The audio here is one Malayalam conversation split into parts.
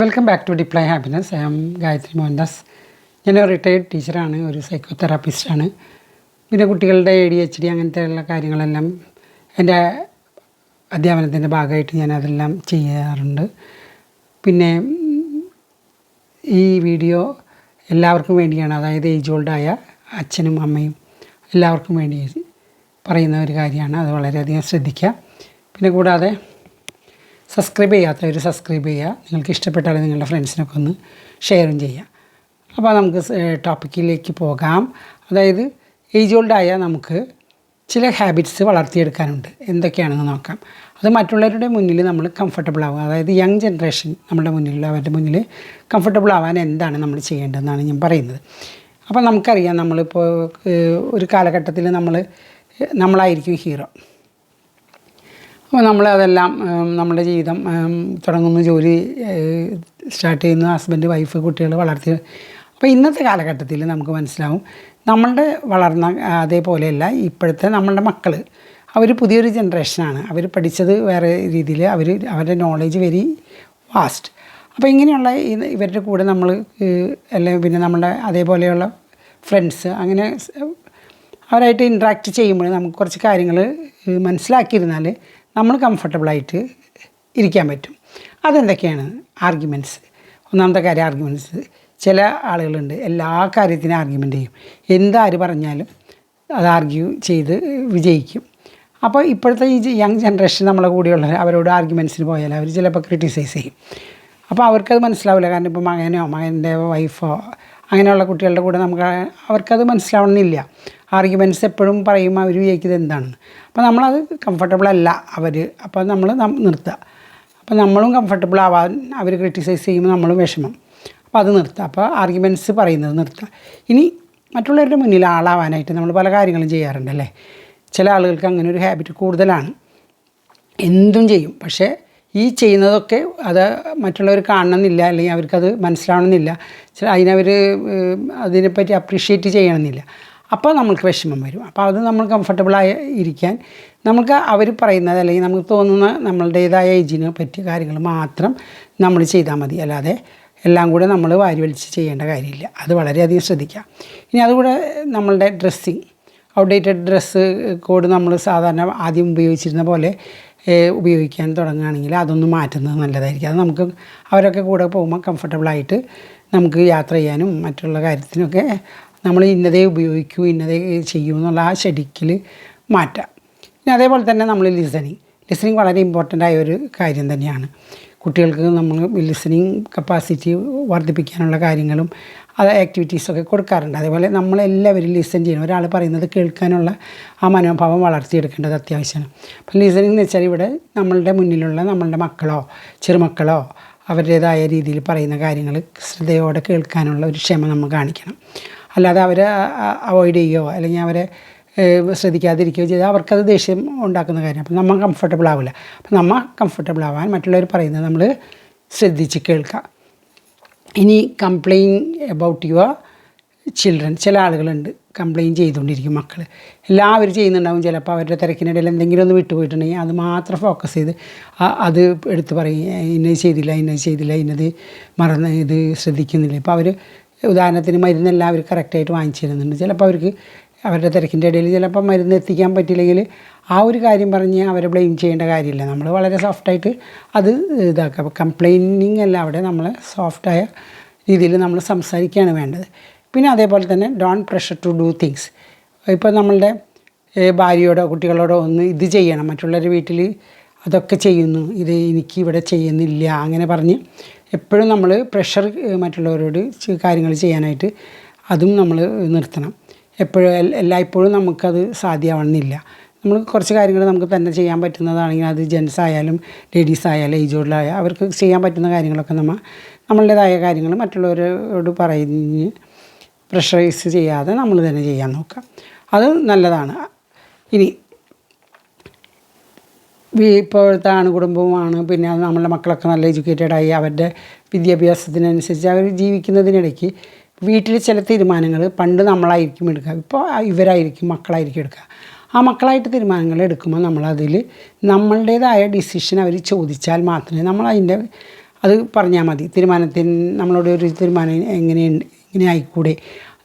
Welcome back to deeply happiness I'm Gayathri Mohandas ഞാൻ റിട്ടയർഡ് ടീച്ചറാണ് ഒരു സൈക്കോ തെറാപ്പിസ്റ്റാണ് പിന്നെ കുട്ടികളുടെ എ ഡി എച്ച് ഡി അങ്ങനത്തെ ഉള്ള കാര്യങ്ങളെല്ലാം എന്റെ അധ്യാപനത്തിന്റെ ഭാഗമായിട്ട് ഞാൻ അതെല്ലാം ചെയ്യാറുണ്ട്. പിന്നെ ഈ വീഡിയോ എല്ലാവർക്കും വേണ്ടിയാണ് അതായത് ഏജ് ഓൾഡായ അച്ഛനും അമ്മയും എല്ലാവർക്കും വേണ്ടി പറയുന്ന ഒരു കാര്യമാണ്. അത് വളരെയധികം ശ്രദ്ധിക്കുക. പിന്നെ കൂടാതെ സബ്സ്ക്രൈബ് ചെയ്യാത്തവർ സബ്സ്ക്രൈബ് ചെയ്യുക. നിങ്ങൾക്ക് ഇഷ്ടപ്പെട്ടാൽ നിങ്ങളുടെ ഫ്രണ്ട്സിനൊക്കെ ഒന്ന് ഷെയറും ചെയ്യുക. അപ്പോൾ നമുക്ക് ടോപ്പിക്കിലേക്ക് പോകാം. അതായത് ഏജ് ഓൾഡായ നമുക്ക് ചില ഹാബിറ്റ്സ് വളർത്തിയെടുക്കാനുണ്ട്. എന്തൊക്കെയാണെന്ന് നോക്കാം. അത് മറ്റുള്ളവരുടെ മുന്നിൽ നമ്മൾ കംഫർട്ടബിൾ ആവുക. അതായത് യങ് ജനറേഷൻ നമ്മുടെ മുന്നിൽ അവരുടെ മുന്നിൽ കംഫർട്ടബിൾ ആവാൻ എന്താണ് നമ്മൾ ചെയ്യേണ്ടതെന്നാണ് ഞാൻ പറയുന്നത്. അപ്പോൾ നമുക്കറിയാം നമ്മളിപ്പോൾ ഒരു കാലഘട്ടത്തിൽ നമ്മൾ നമ്മളായിരിക്കും ഹീറോ നമ്മൾ അതെല്ലാം നമ്മുടെ ജീവിതം തുടങ്ങുന്ന ജോലി സ്റ്റാർട്ട് ചെയ്യുന്നു ഹസ്ബൻഡ് വൈഫ് കുട്ടികൾ വളർത്തി. അപ്പോൾ ഇന്നത്തെ കാലഘട്ടത്തിൽ നമുക്ക് മനസ്സിലാവും നമ്മളുടെ വളർന്ന അതേപോലെയല്ല ഇപ്പോഴത്തെ നമ്മളുടെ മക്കൾ അവർ പുതിയൊരു ജനറേഷനാണ്. അവർ പഠിച്ചത് വേറെ രീതിയിൽ അവർ അവരുടെ നോളേജ് വെരി വാസ്റ്റ് അപ്പോൾ ഇങ്ങനെയുള്ള ഇവരുടെ കൂടെ നമ്മൾ അല്ലെങ്കിൽ പിന്നെ നമ്മുടെ അതേപോലെയുള്ള ഫ്രണ്ട്സ് അങ്ങനെ അവരായിട്ട് ഇൻട്രാക്ട് ചെയ്യുമ്പോൾ നമുക്ക് കുറച്ച് കാര്യങ്ങൾ മനസ്സിലാക്കിയിരുന്നാൽ നമ്മൾ കംഫർട്ടബിളായിട്ട് ഇരിക്കാൻ പറ്റും. അതെന്തൊക്കെയാണ് ആർഗ്യുമെന്റ്സ് ഒന്നാമത്തെ കാര്യം ആർഗ്യുമെന്റ്സ് ചില ആളുകളുണ്ട് എല്ലാ കാര്യത്തിനും ആർഗ്യുമെന്റ് ചെയ്യും. എന്താര് പറഞ്ഞാലും അത് ആർഗ്യൂ ചെയ്ത് വിജയിക്കും. അപ്പോൾ ഇപ്പോഴത്തെ ഈ യങ് ജനറേഷൻ നമ്മളെ കൂടെയുള്ള അവരോട് ആർഗ്യുമെന്റ്സിന് പോയാൽ അവർ ചിലപ്പോൾ ക്രിട്ടിസൈസ് ചെയ്യും. അപ്പോൾ അവർക്കത് മനസ്സിലാവില്ല. കാരണം ഇപ്പോൾ മകനോ മകന്റെ വൈഫോ അങ്ങനെയുള്ള കുട്ടികളുടെ കൂടെ നമുക്ക് അവർക്കത് മനസ്സിലാവണമെന്നില്ല. ആർഗ്യുമെന്റ്സ് എപ്പോഴും പറയും അവർ വിചാരിക്കുന്നത് എന്താണെന്ന് അപ്പോൾ നമ്മളത് കംഫർട്ടബിൾ അല്ല അവർ അപ്പോൾ നമ്മൾ നിർത്തുക അപ്പോൾ നമ്മളും കംഫർട്ടബിൾ ആവാൻ അവർ ക്രിട്ടിസൈസ് ചെയ്യുമ്പോൾ നമ്മളും വിഷമം. അപ്പോൾ അത് നിർത്തുക അപ്പോൾ ആർഗ്യുമെന്റ്സ് പറയുന്നത് നിർത്തുക ഇനി മറ്റുള്ളവരുടെ മുന്നിൽ ആളാവാനായിട്ട് നമ്മൾ പല കാര്യങ്ങളും ചെയ്യാറുണ്ടല്ലേ ചില ആളുകൾക്ക് അങ്ങനെ ഒരു ഹാബിറ്റ് കൂടുതലാണ്. എന്തും ചെയ്യും. പക്ഷേ ഈ ചെയ്യുന്നതൊക്കെ അത് മറ്റുള്ളവർ കാണണമെന്നില്ല അല്ലെങ്കിൽ അവർക്കത് മനസ്സിലാവണമെന്നില്ല. ചില അതിനവർ അതിനെപ്പറ്റി അപ്രീഷിയേറ്റ് ചെയ്യണമെന്നില്ല. അപ്പോൾ നമ്മൾക്ക് വിഷമം വരും. അപ്പോൾ അത് നമ്മൾ കംഫർട്ടബിളായി ഇരിക്കാൻ നമുക്ക് അവർ പറയുന്നത് അല്ലെങ്കിൽ നമുക്ക് തോന്നുന്ന നമ്മളുടേതായ ഏജിനെ പറ്റിയ കാര്യങ്ങൾ മാത്രം നമ്മൾ ചെയ്താൽ മതി. അല്ലാതെ എല്ലാം കൂടെ നമ്മൾ വാരി വലിച്ച് ചെയ്യേണ്ട കാര്യമില്ല. അത് വളരെയധികം ശ്രദ്ധിക്കാം ഇനി അതുകൂടെ നമ്മളുടെ ഡ്രസ്സിങ് ഔട്ട്ഡേറ്റഡ് ഡ്രസ്സ് കോഡ് നമ്മൾ സാധാരണ ആദ്യം ഉപയോഗിച്ചിരുന്ന പോലെ ഉപയോഗിക്കാൻ തുടങ്ങുകയാണെങ്കിൽ അതൊന്നും മാറ്റുന്നത് നല്ലതായിരിക്കും. അത് നമുക്ക് അവരൊക്കെ കൂടെ പോകുമ്പോൾ കംഫർട്ടബിളായിട്ട് നമുക്ക് യാത്ര ചെയ്യാനും മറ്റുള്ള കാര്യത്തിനൊക്കെ നമ്മൾ ഇന്നതേ ഉപയോഗിക്കൂ ഇന്നതേ ചെയ്യൂ എന്നുള്ള ആ ഷെഡിക്കിൽ മാറ്റാം. പിന്നെ അതേപോലെ തന്നെ നമ്മൾ ലിസണിങ്. ലിസണിങ് വളരെ ഇമ്പോർട്ടന്റ് ആയ ഒരു കാര്യം തന്നെയാണ്. കുട്ടികൾക്ക് നമ്മൾ ലിസണിങ് കപ്പാസിറ്റി വർദ്ധിപ്പിക്കാനുള്ള കാര്യങ്ങളും അത് ആക്ടിവിറ്റീസൊക്കെ കൊടുക്കാറുണ്ട്. അതേപോലെ നമ്മളെല്ലാവരും ലിസൺ ചെയ്യണം. ഒരാൾ പറയുന്നത് കേൾക്കാനുള്ള ആ മനോഭാവം വളർത്തിയെടുക്കേണ്ടത് അത്യാവശ്യമാണ്. അപ്പം ലിസണിങ് എന്ന് വെച്ചാൽ ഇവിടെ നമ്മളുടെ മുന്നിലുള്ള നമ്മളുടെ മക്കളോ ചെറുമക്കളോ അവരുടേതായ രീതിയിൽ പറയുന്ന കാര്യങ്ങൾ ശ്രദ്ധയോടെ കേൾക്കാനുള്ള ഒരു ക്ഷമ നമ്മൾ കാണിക്കണം. അല്ലാതെ അവരെ അവോയ്ഡ് ചെയ്യുകയോ അല്ലെങ്കിൽ അവരെ ശ്രദ്ധിക്കാതിരിക്കുകയോ ചെയ്താൽ അവർക്കത് ദേഷ്യം ഉണ്ടാക്കുന്ന കാര്യം അപ്പം നമ്മൾ കംഫർട്ടബിൾ ആവില്ല. അപ്പം നമ്മൾ കംഫർട്ടബിൾ ആവാൻ മറ്റുള്ളവർ പറയുന്നത് നമ്മൾ ശ്രദ്ധിച്ച് കേൾക്കുക. ഇനി കംപ്ലെയിൻ അബൌട്ട് യുവർ ചിൽഡ്രൻ ചില ആളുകളുണ്ട് കംപ്ലെയിൻ ചെയ്തുകൊണ്ടിരിക്കും മക്കൾ. എല്ലാവരും ചെയ്യുന്നുണ്ടാവും. ചിലപ്പോൾ അവരുടെ തിരക്കിനിടയിൽ എന്തെങ്കിലും ഒന്ന് വിട്ടുപോയിട്ടുണ്ടെങ്കിൽ അത് മാത്രം ഫോക്കസ് ചെയ്ത് അത് എടുത്ത് പറയും "ഏ, ഇന്നത് ചെയ്തില്ല ഇന്നത് ചെയ്തില്ല ഇന്നത് മറന്ന് ഇത് ശ്രദ്ധിക്കുന്നില്ല. ഇപ്പോൾ അവർ ഉദാഹരണത്തിന് മരുന്നെല്ലാം അവർ കറക്റ്റായിട്ട് വാങ്ങിച്ചു തരുന്നുണ്ട് ചിലപ്പോൾ അവർക്ക് അവരുടെ തിരക്കിന്റെ ഇടയിൽ ചിലപ്പോൾ മരുന്ന് എത്തിക്കാൻ പറ്റില്ലെങ്കിൽ ആ ഒരു കാര്യം പറഞ്ഞ് അവരെ ബ്ലെയിം ചെയ്യേണ്ട കാര്യമില്ല. നമ്മൾ വളരെ സോഫ്റ്റായിട്ട് അത് ഇതാക്കുക. കംപ്ലൈനിങ് അല്ല അവിടെ നമ്മൾ സോഫ്റ്റായ രീതിയിൽ നമ്മൾ സംസാരിക്കുകയാണ് വേണ്ടത്. പിന്നെ അതേപോലെ തന്നെ don't pressure to do things ഇപ്പോൾ നമ്മളുടെ ഭാര്യയോടോ കുട്ടികളോടോ ഒന്ന് ഇത് ചെയ്യണം. മറ്റുള്ളവരുടെ വീട്ടിൽ അതൊക്കെ ചെയ്യുന്നു. ഇത് എനിക്ക് ഇവിടെ ചെയ്യുന്നില്ല അങ്ങനെ പറഞ്ഞ് എപ്പോഴും നമ്മൾ പ്രഷർ മറ്റുള്ളവരോട് കാര്യങ്ങൾ ചെയ്യാനായിട്ട് അതും നമ്മൾ നിർത്തണം. എപ്പോഴും എല്ലായ്പ്പോഴും നമുക്കത് സാധ്യമാവണമെന്നില്ല. നമ്മൾ കുറച്ച് കാര്യങ്ങൾ നമുക്ക് തന്നെ ചെയ്യാൻ പറ്റുന്നതാണെങ്കിൽ അത് ജെൻസ് ആയാലും ലേഡീസ് ആയാലും ഏജോഡിലായ അവർക്ക് ചെയ്യാൻ പറ്റുന്ന കാര്യങ്ങളൊക്കെ നമ്മൾ നമ്മളുടേതായ കാര്യങ്ങൾ മറ്റുള്ളവരോട് പറഞ്ഞ് പ്രഷറൈസ് ചെയ്യാതെ നമ്മൾ തന്നെ ചെയ്യാൻ നോക്കുക. അത് നല്ലതാണ്. ഇനി ഇപ്പോഴത്തെ ആണുകുടുംബവുമാണ്. പിന്നെ നമ്മളുടെ മക്കളൊക്കെ നല്ല എഡ്യൂക്കേറ്റഡ് ആയി അവരുടെ വിദ്യാഭ്യാസത്തിനനുസരിച്ച് അവർ ജീവിക്കുന്നതിനിടയ്ക്ക് വീട്ടിൽ ചില തീരുമാനങ്ങൾ പണ്ട് നമ്മളായിരിക്കും എടുക്കുക. ഇപ്പോൾ ഇവരായിരിക്കും മക്കളായിരിക്കും എടുക്കുക. ആ മക്കളായിട്ട് തീരുമാനങ്ങൾ എടുക്കുമ്പോൾ നമ്മളതിൽ നമ്മളുടേതായ ഡിസിഷൻ അവർ ചോദിച്ചാൽ മാത്രമേ നമ്മൾ അതിന്റെ അത് പറഞ്ഞാൽ മതി. തീരുമാനത്തിന് നമ്മളോട് ഒരു തീരുമാനം എങ്ങനെയുണ്ട് ഇങ്ങനെ ആയിക്കൂടെ?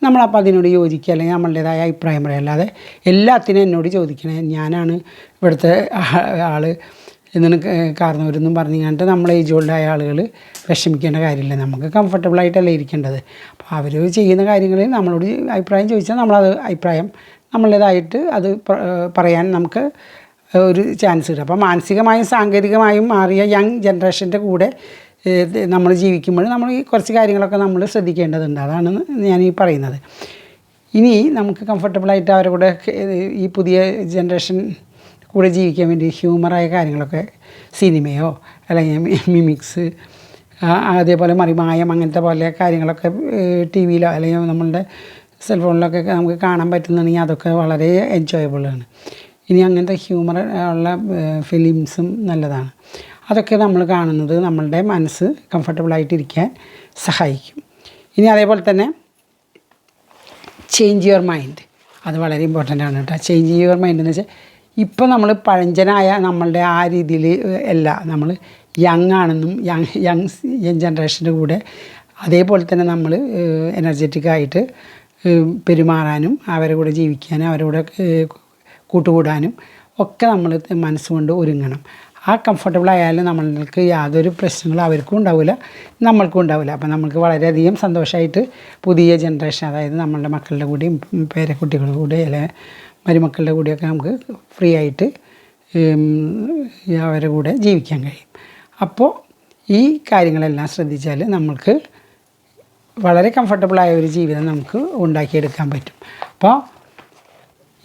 നമ്മളപ്പോൾ അതിനോട് യോജിക്കുക അല്ലെങ്കിൽ നമ്മളുടേതായ അഭിപ്രായം പറയുക അല്ലാതെ എല്ലാത്തിനും എന്നോട് ചോദിക്കണേ ഞാനാണ് ഇവിടുത്തെ ആൾ എന്നിട്ട് കാർന്നവരെന്നും പറഞ്ഞു കണ്ടിട്ട് നമ്മൾ നമ്മളെ ഓൾഡായ ആളുകൾ വിഷമിക്കേണ്ട കാര്യമില്ല. നമുക്ക് കംഫർട്ടബിളായിട്ടല്ലേ ഇരിക്കേണ്ടത്. അപ്പോൾ അവർ ചെയ്യുന്ന കാര്യങ്ങളിൽ നമ്മളോട് അഭിപ്രായം ചോദിച്ചാൽ നമ്മളത് അഭിപ്രായം നമ്മളുടേതായിട്ട് അത് പറയാൻ നമുക്ക് ഒരു ചാൻസ് കിട്ടും. അപ്പോൾ മാനസികമായും സാങ്കേതികമായും മാറിയ യങ് ജനറേഷന്റെ കൂടെ നമ്മൾ ജീവിക്കുമ്പോൾ നമ്മൾ ഈ കുറച്ച് കാര്യങ്ങളൊക്കെ നമ്മൾ ശ്രദ്ധിക്കേണ്ടതുണ്ട്. അതാണ് ഞാൻ ഈ പറയുന്നത്. ഇനി നമുക്ക് കംഫർട്ടബിളായിട്ട് അവരുടെ കൂടെ ഈ പുതിയ ജനറേഷൻ കൂടെ ജീവിക്കാൻ വേണ്ടി ഹ്യൂമറായ കാര്യങ്ങളൊക്കെ സിനിമയോ അല്ലെങ്കിൽ മിമിക്സ് അതേപോലെ മറിമായം അങ്ങനത്തെ പോലെ കാര്യങ്ങളൊക്കെ ടി വിയിലോ അല്ലെങ്കിൽ നമ്മളുടെ സെൽഫോണിലൊക്കെ നമുക്ക് കാണാൻ പറ്റുന്നുണ്ടെങ്കിൽ അതൊക്കെ വളരെ എൻജോയബിളാണ് ഇനി അങ്ങനത്തെ ഹ്യൂമർ ഉള്ള ഫിലിംസും നല്ലതാണ്. അതൊക്കെ നമ്മൾ കാണുന്നത് നമ്മളുടെ മനസ്സ് കംഫർട്ടബിളായിട്ടിരിക്കാൻ സഹായിക്കും. ഇനി അതേപോലെ തന്നെ ചേഞ്ച് യുവർ മൈൻഡ് അത് വളരെ ഇമ്പോർട്ടന്റ് ആണ് കേട്ടോ. ചേഞ്ച് യുവർ മൈൻഡ് എന്ന് വെച്ചാൽ ഇപ്പോൾ നമ്മൾ പഴഞ്ചനായ നമ്മളുടെ ആ രീതിയിൽ അല്ല നമ്മൾ യങ് ആണെന്നും യങ് യങ് യങ് ജനറേഷന്റെ കൂടെ അതേപോലെ തന്നെ നമ്മൾ എനർജറ്റിക് ആയിട്ട് പെരുമാറാനും അവരുടെ കൂടെ ജീവിക്കാനും അവരുടെ കൂടെ കൂട്ടുകൂടാനും ഒക്കെ നമ്മൾ മനസ്സുകൊണ്ട് ഒരുങ്ങണം. ആ കംഫർട്ടബിൾ ആയാലും നമ്മൾക്ക് യാതൊരു പ്രശ്നങ്ങളും അവർക്കും ഉണ്ടാവില്ല നമ്മൾക്കും ഉണ്ടാവില്ല അപ്പം നമുക്ക് വളരെയധികം സന്തോഷമായിട്ട് പുതിയ ജനറേഷൻ അതായത് നമ്മളുടെ മക്കളുടെ കൂടെയും പേരക്കുട്ടികളുടെ കൂടെ അല്ലെ മരുമക്കളുടെ കൂടെയൊക്കെ നമുക്ക് ഫ്രീ ആയിട്ട് അവരുടെ കൂടെ ജീവിക്കാൻ കഴിയും. അപ്പോൾ ഈ കാര്യങ്ങളെല്ലാം ശ്രദ്ധിച്ചാൽ നമ്മൾക്ക് വളരെ കംഫർട്ടബിളായ ഒരു ജീവിതം നമുക്ക് ഉണ്ടാക്കിയെടുക്കാൻ പറ്റും. അപ്പോൾ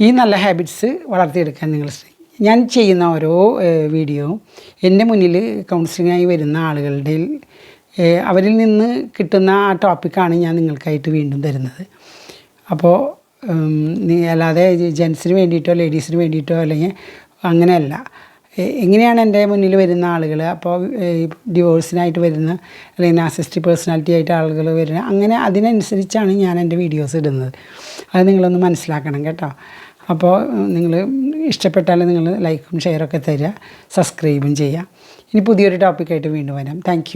ഈ നല്ല ഹാബിറ്റ്സ് വളർത്തിയെടുക്കാൻ നിങ്ങൾ ശ്രമിക്കുക ഞാൻ ചെയ്യുന്ന ഓരോ വീഡിയോ എന്റെ മുന്നിൽ കൗൺസിലിങ്ങായി വരുന്ന ആളുകളുടെ അവരിൽ നിന്ന് കിട്ടുന്ന ആ ടോപ്പിക്കാണ് ഞാൻ നിങ്ങൾക്കായിട്ട് വീണ്ടും തരുന്നത്. അപ്പോൾ അല്ലാതെ ജെൻസിന് വേണ്ടിയിട്ടോ ലേഡീസിന് വേണ്ടിയിട്ടോ അല്ലെങ്കിൽ അങ്ങനെയല്ല. എങ്ങനെയാണ് എന്റെ മുന്നിൽ വരുന്ന ആളുകൾ? അപ്പോൾ ഡിവോഴ്സിനായിട്ട് വരുന്ന അല്ലെങ്കിൽ നാസിസ്റ്റി പേഴ്സണാലിറ്റി ആയിട്ട് ആളുകൾ വരുന്ന അങ്ങനെ അതിനനുസരിച്ചാണ് ഞാൻ എന്റെ വീഡിയോസ് ഇടുന്നത്. അത് നിങ്ങളൊന്ന് മനസ്സിലാക്കണം കേട്ടോ. അപ്പോൾ നിങ്ങൾ ഇഷ്ടപ്പെട്ടാൽ നിങ്ങൾ ലൈക്കും ഷെയറൊക്കെ തരിക സബ്സ്ക്രൈബും ചെയ്യുക. ഇനി പുതിയൊരു ടോപ്പിക്കായിട്ട് വീണ്ടും വരാം. താങ്ക്